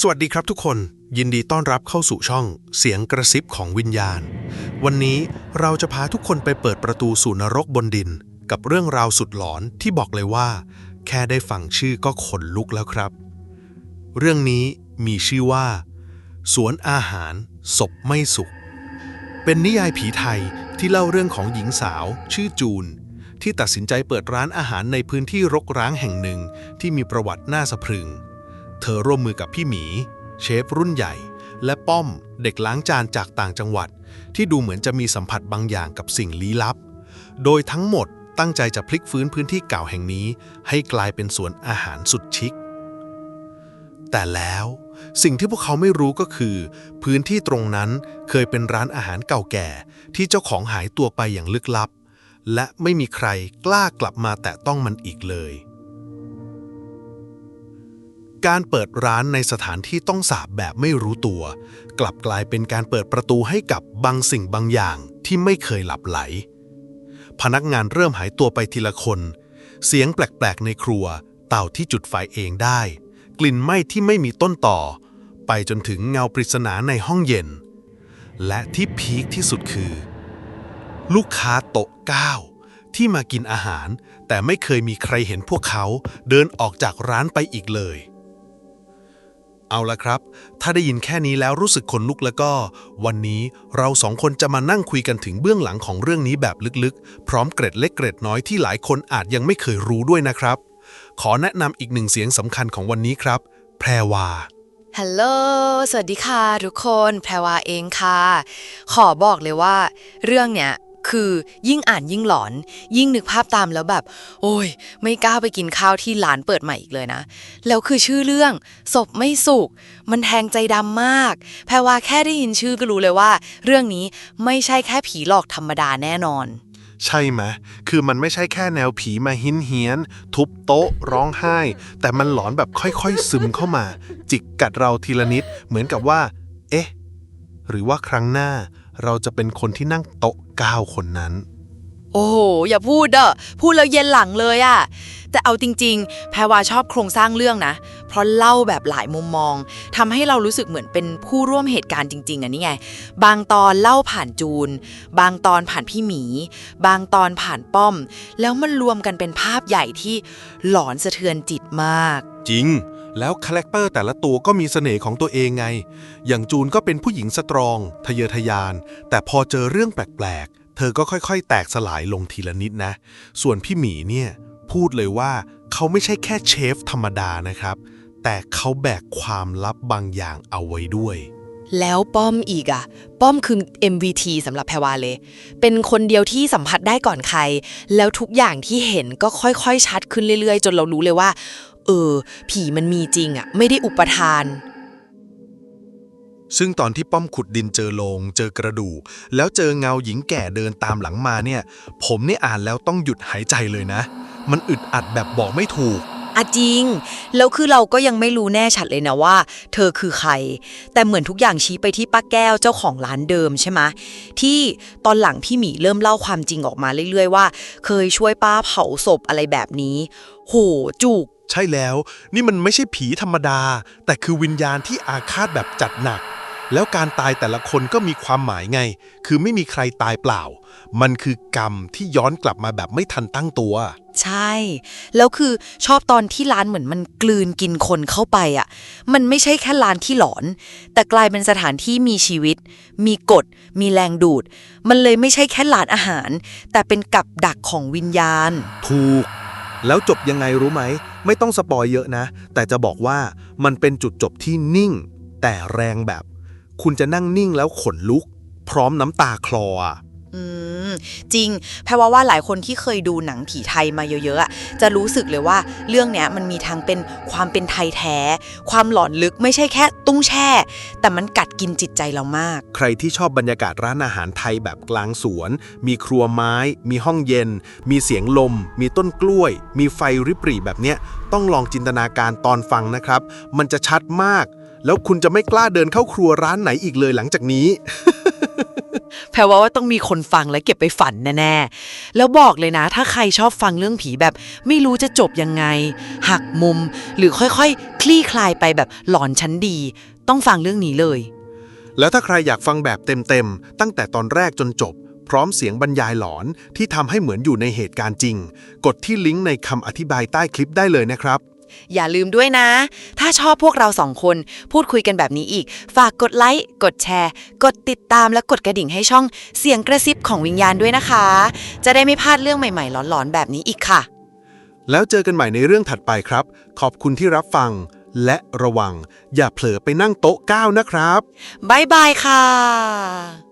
สวัสดีครับทุกคน ยินดีต้อนรับเข้าสู่ช่องเสียงกระซิบของวิญญาณ วันนี้เราจะพาทุกคนไปเปิดประตูสู่นรกบนดิน กับเรื่องราวสุดหลอนที่บอกเลยว่า แค่ได้ฟังชื่อก็ขนลุกแล้วครับ เรื่องนี้มีชื่อว่า สวนอาหารศพไม่สุขเป็นนิยายผีไทยที่เล่าเรื่องของหญิงสาว ชื่อจูน ที่ตัดสินใจเปิดร้านอาหารในพื้นที่รกร้างแห่งหนึ่งที่มีประวัติน่าสะพรึง เธอร่วมมือกับพี่หมี เชฟรุ่นใหญ่ และป้อมเด็กล้างจานจากต่างจังหวัด ที่ดูเหมือนจะมีสัมผัสบางอย่างกับสิ่งลี้ลับ โดยทั้งหมดตั้งใจจะพลิกฟื้นพื้นที่เก่าแห่งนี้ ให้กลายเป็นสวนอาหารสุดชิค แต่แล้วสิ่งที่พวกเขาไม่รู้ก็คือ พื้นที่ตรงนั้นเคยเป็นร้านอาหารเก่าแก่ ที่เจ้าของหายตัวไปอย่างลึกลับ และไม่มีใครกล้ากลับมาแตะต้องมันอีกเลย การเปิดร้านในสถานที่ต้องสาบแบบไม่รู้ตัว กลับกลายเป็นการเปิดประตูให้กับบางสิ่งบางอย่างที่ไม่เคยหลับไหล พนักงานเริ่มหายตัวไปทีละคน เสียงแปลกๆในครัว เต่าที่จุดไฟเองได้ กลิ่นไหม้ที่ไม่มีต้นต่อ ไปจนถึงเงาปริศนาในห้องเย็น และที่พีคที่สุดคือ ลูกค้าโต๊ะก้าวที่มากินอาหาร แต่ไม่เคยมีใครเห็นพวกเขาเดินออกจากร้านไปอีกเลย เอาละครับ ถ้าได้ยินแค่นี้แล้วรู้สึกขนลุกแล้วก็ วันนี้เราสองคนจะมานั่งคุยกันถึงเบื้องหลังของเรื่องนี้แบบลึกๆ พร้อมเกร็ดเล็กเกร็ดน้อยที่หลายคนอาจยังไม่เคยรู้ด้วยนะครับ ขอแนะนำอีกหนึ่งเสียงสำคัญของวันนี้ครับ แพรวาฮัลโหล สวัสดีค่ะทุกคน แพรวาเองค่ะ ขอบอกเลยว่า เรื่องเนี้ย คือยิ่งอ่านยิ่งหลอน ยิ่งนึกภาพตามแล้วแบบ โอ้ย ไม่กล้าไปกินข้าวที่ร้านเปิดใหม่อีกเลยนะ แล้วคือชื่อเรื่อง ศพไม่สุก มันแทงใจดำมาก แพรว่าแค่ได้ยินชื่อก็รู้เลยว่า เรื่องนี้ไม่ใช่แค่ผีหลอกธรรมดาแน่นอน ใช่ไหมคือมันไม่ใช่แค่แนวผีมาหินเฮียน ทุบโต๊ะ ร้องไห้ แต่มันหลอนแบบค่อยๆ ซึมเข้ามา จิกกัดเราทีละนิด เหมือนกับว่า เอ๊ะ หรือว่าครั้งหน้า เราจะเป็นคนที่นั่งโต๊ะก้าวคนนั้น โอ้โห อย่าพูดเด้อพูดแล้วเย็นหลังเลยอะแต่เอาจริง ๆ แพรวาชอบโครงสร้างเรื่องนะ เพราะเล่าแบบหลายมุมมองทำให้เรารู้สึกเหมือนเป็นผู้ร่วมเหตุการณ์จริง ๆอะนี่ไง บางตอนเล่าผ่านจูน บางตอนผ่านพี่หมี บางตอนผ่านป้อม แล้วมันรวมกันเป็นภาพใหญ่ที่หลอนสะเทือนจิตมาก จริง แล้วคาแรคเตอร์แต่ละตัวก็มีเสน่ห์ของตัวเองไง อย่างจูนก็เป็นผู้หญิงสตรอง ทะเยอทะยาน แต่พอเจอเรื่องแปลกๆ เธอก็ค่อยๆ แตกสลายลงทีละนิดนะ ส่วนพี่หมีเนี่ย พูดเลยว่าเขาไม่ใช่แค่เชฟธรรมดานะครับ แต่เขาแบกความลับบางอย่างเอาไว้ด้วยแล้วป้อมอีกอะป้อมคือ MVT สำหรับแพรวาเลย เป็นคนเดียวที่สัมผัสได้ก่อนใคร แล้วทุกอย่างที่เห็นก็ค่อยๆ ชัดขึ้นเรื่อยๆ จนเรารู้เลยว่า เออ ผีมันมีจริงอะไม่ได้อุปทาน ซึ่งตอนที่ป้อมขุดดินเจอโลง เจอกระดูกแล้วเจอเงาหญิงแก่เดินตามหลังมาเนี่ย ผมเนี่ยอ่านแล้วต้องหยุดหายใจเลยนะ มันอึดอัดแบบบอกไม่ถูก อะจริง แล้วคือเราก็ยังไม่รู้แน่ชัดเลยนะว่า เธอคือใคร แต่เหมือนทุกอย่างชี้ไปที่ป้าแก้วเจ้าของร้านเดิมใช่ไหมที่ตอนหลังพี่หมีเริ่มเล่าความจริงออกมาเรื่อยๆว่า เคยช่วยป้าเผาศพอะไรแบบนี้ โหจุก ใช่แล้ว นี่มันไม่ใช่ผีธรรมดา แต่คือวิญญาณที่อาฆาตแบบจัดหนัก แล้วการตายแต่ละคนก็มีความหมายไง คือไม่มีใครตายเปล่า มันคือกรรมที่ย้อนกลับมาแบบไม่ทันตั้งตัว ใช่ แล้วคือชอบตอนที่ร้านเหมือนมันกลืนกินคนเข้าไปอะ มันไม่ใช่แค่ร้านที่หลอน แต่กลายเป็นสถานที่มีชีวิต มีกฎ มีแรงดูด มันเลยไม่ใช่แค่ร้านอาหาร แต่เป็นกับดักของวิญญาณ ถูก แล้วจบยังไงรู้ไหม ไม่ต้องสปอยเยอะนะ แต่จะบอกว่ามันเป็นจุดจบที่นิ่ง แต่แรงแบบ คุณจะนั่งนิ่งแล้วขนลุก พร้อมน้ำตาคลอ อืมจริงแพรว่าว่าหลายคนที่เคยดูหนังผีไทยมาเยอะๆอะจะรู้สึกเลยว่าเรื่องเนี้ยมันมีทั้งเป็นความเป็นไทยแท้ ความหลอนลึกไม่ใช่แค่ตุ้งแช่ แต่มันกัดกินจิตใจเรามาก ใครที่ชอบบรรยากาศร้านอาหารไทยแบบกลางสวน มีครัวไม้ มีห้องเย็น มีเสียงลม มีต้นกล้วย มีไฟริบหรี่แบบเนี้ยต้องลองจินตนาการตอนฟังนะครับ มันจะชัดมาก แล้วคุณจะไม่กล้าเดินเข้าครัวร้านไหนอีกเลยหลังจากนี้ แพรว่าว่าต้องมีคนฟังและเก็บไปฝันแน่ๆ แล้วบอกเลยนะ ถ้าใครชอบฟังเรื่องผีแบบ ไม่รู้จะจบยังไง หักมุม หรือค่อยๆ คลี่คลายไปแบบหลอนชั้นดี ต้องฟังเรื่องนี้เลย แล้วถ้าใครอยากฟังแบบเต็มๆ ตั้งแต่ตอนแรกจนจบ พร้อมเสียงบรรยายหลอนที่ทำให้เหมือนอยู่ในเหตุการณ์จริง กดที่ลิงก์ในคำอธิบายใต้คลิปได้เลยนะครับ อย่าลืมด้วยนะ ถ้าชอบพวกเราสองคน พูดคุยกันแบบนี้อีก ฝากกดไลค์ กดแชร์ กดติดตามและกดกระดิ่งให้ช่องเสียงกระซิบของวิญญาณด้วยนะคะ จะได้ไม่พลาดเรื่องใหม่ๆหลอนๆแบบนี้อีกค่ะ แล้วเจอกันใหม่ในเรื่องถัดไปครับ ขอบคุณที่รับฟัง และระวัง อย่าเผลอไปนั่งโต๊ะก้าวนะครับบ๊ายบายค่ะ